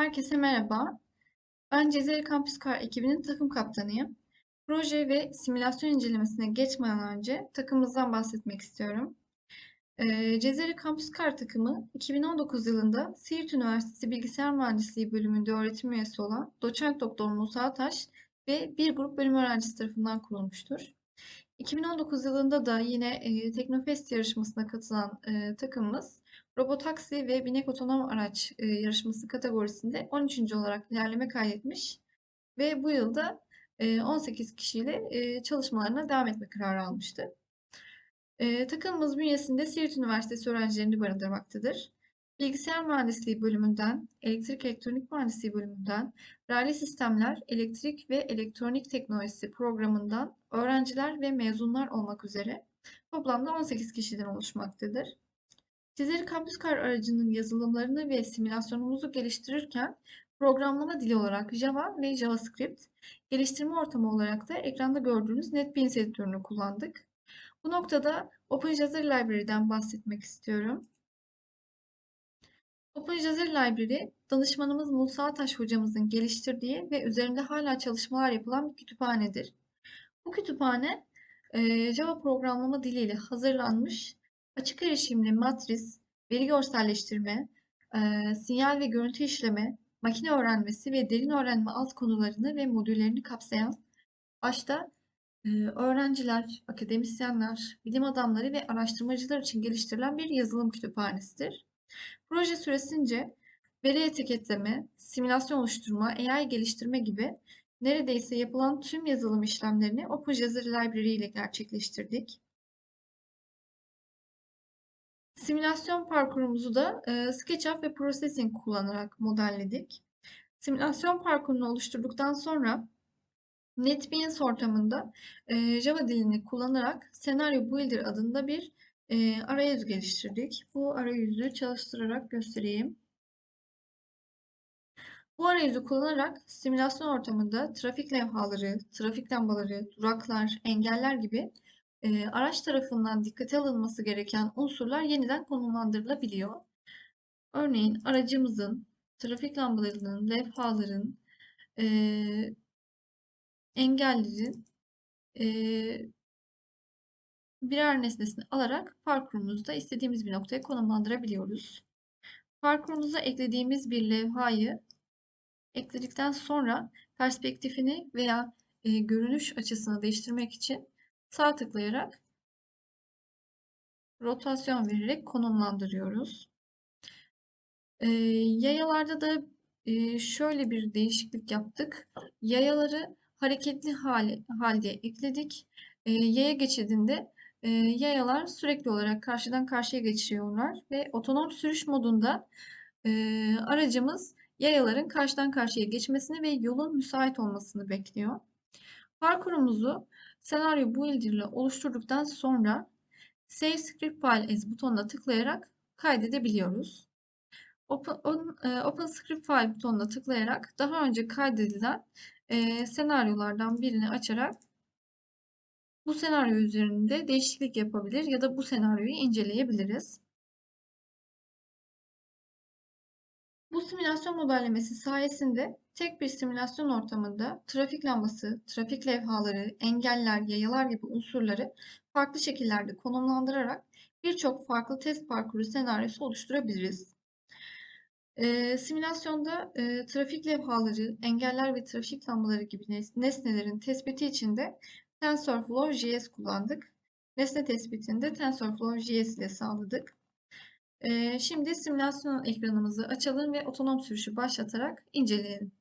Herkese merhaba. Ben Cezeri Campus Car ekibinin takım kaptanıyım. Proje ve simülasyon incelemesine geçmeden önce takımımızdan bahsetmek istiyorum. Ee, Cezeri Campus Car takımı 2019 yılında Siirt Üniversitesi Bilgisayar Mühendisliği bölümünde öğretim üyesi olan doçent doktor Musa Ataş ve bir grup bölüm öğrencisi tarafından kurulmuştur. 2019 yılında da yine e, Teknofest yarışmasına katılan e, takımımız Robotaksi ve binek otonom araç e, yarışması kategorisinde 13. olarak ilerleme kaydetmiş ve bu yılda e, 18 kişiyle e, çalışmalarına devam etme kararı almıştı. E, takımımız bünyesinde Siirt Üniversitesi öğrencilerini barındırmaktadır. Bilgisayar Mühendisliği bölümünden, Elektrik Elektronik Mühendisliği bölümünden, Raylı Sistemler, Elektrik ve Elektronik Teknolojisi programından öğrenciler ve mezunlar olmak üzere toplamda 18 kişiden oluşmaktadır. Cezeri Campus Car aracının yazılımlarını ve simülasyonumuzu geliştirirken programlama dili olarak Java ve JavaScript, geliştirme ortamı olarak da ekranda gördüğünüz NetBeans editörünü kullandık. Bu noktada OpenJazzer Library'den bahsetmek istiyorum. OpenJazzer Library, danışmanımız Musa Ataş hocamızın geliştirdiği ve üzerinde hala çalışmalar yapılan bir kütüphanedir. Bu kütüphane Java programlama diliyle hazırlanmış, açık erişimli matris, veri görselleştirme, sinyal ve görüntü işleme, makine öğrenmesi ve derin öğrenme alt konularını ve modüllerini kapsayan, başta öğrenciler, akademisyenler, bilim adamları ve araştırmacılar için geliştirilen bir yazılım kütüphanesidir. Proje süresince veri etiketleme, simülasyon oluşturma, AI geliştirme gibi neredeyse yapılan tüm yazılım işlemlerini OpenJazzer Library ile gerçekleştirdik. Simülasyon parkurumuzu da e, SketchUp ve Processing kullanarak modelledik. Simülasyon parkurunu oluşturduktan sonra NetBeans ortamında e, Java dilini kullanarak Scenario Builder adında bir e, arayüz geliştirdik. Bu arayüzü çalıştırarak göstereyim. Bu arayüzü kullanarak simülasyon ortamında trafik levhaları, trafik lambaları, duraklar, engeller gibi e, araç tarafından dikkate alınması gereken unsurlar yeniden konumlandırılabiliyor. Örneğin aracımızın, trafik lambalarının, levhaların, e, engellerin e, birer nesnesini alarak parkurumuzda istediğimiz bir noktaya konumlandırabiliyoruz. Parkurumuza eklediğimiz bir levhayı ekledikten sonra perspektifini veya e, görünüş açısını değiştirmek için sağ tıklayarak rotasyon vererek konumlandırıyoruz. E, yayalarda da e, şöyle bir değişiklik yaptık. Yayaları hareketli hale, halde ekledik. E, yaya geçidinde e, yayalar sürekli olarak karşıdan karşıya geçiyorlar ve otonom sürüş modunda e, aracımız yayaların karşıdan karşıya geçmesini ve yolun müsait olmasını bekliyor. Parkurumuzu senaryo builder ile oluşturduktan sonra Save Script File as butonuna tıklayarak kaydedebiliyoruz. Open, e, Open Script File butonuna tıklayarak daha önce kaydedilen e, senaryolardan birini açarak bu senaryo üzerinde değişiklik yapabilir ya da bu senaryoyu inceleyebiliriz. Simülasyon modellemesi sayesinde tek bir simülasyon ortamında trafik lambası, trafik levhaları, engeller, yayalar gibi unsurları farklı şekillerde konumlandırarak birçok farklı test parkuru senaryosu oluşturabiliriz. E, simülasyonda e, trafik levhaları, engeller ve trafik lambaları gibi nesnelerin tespiti için de TensorFlow JS kullandık. Nesne tespitinde TensorFlow JS ile sağladık. Ee, şimdi simülasyon ekranımızı açalım ve otonom sürüşü başlatarak inceleyelim.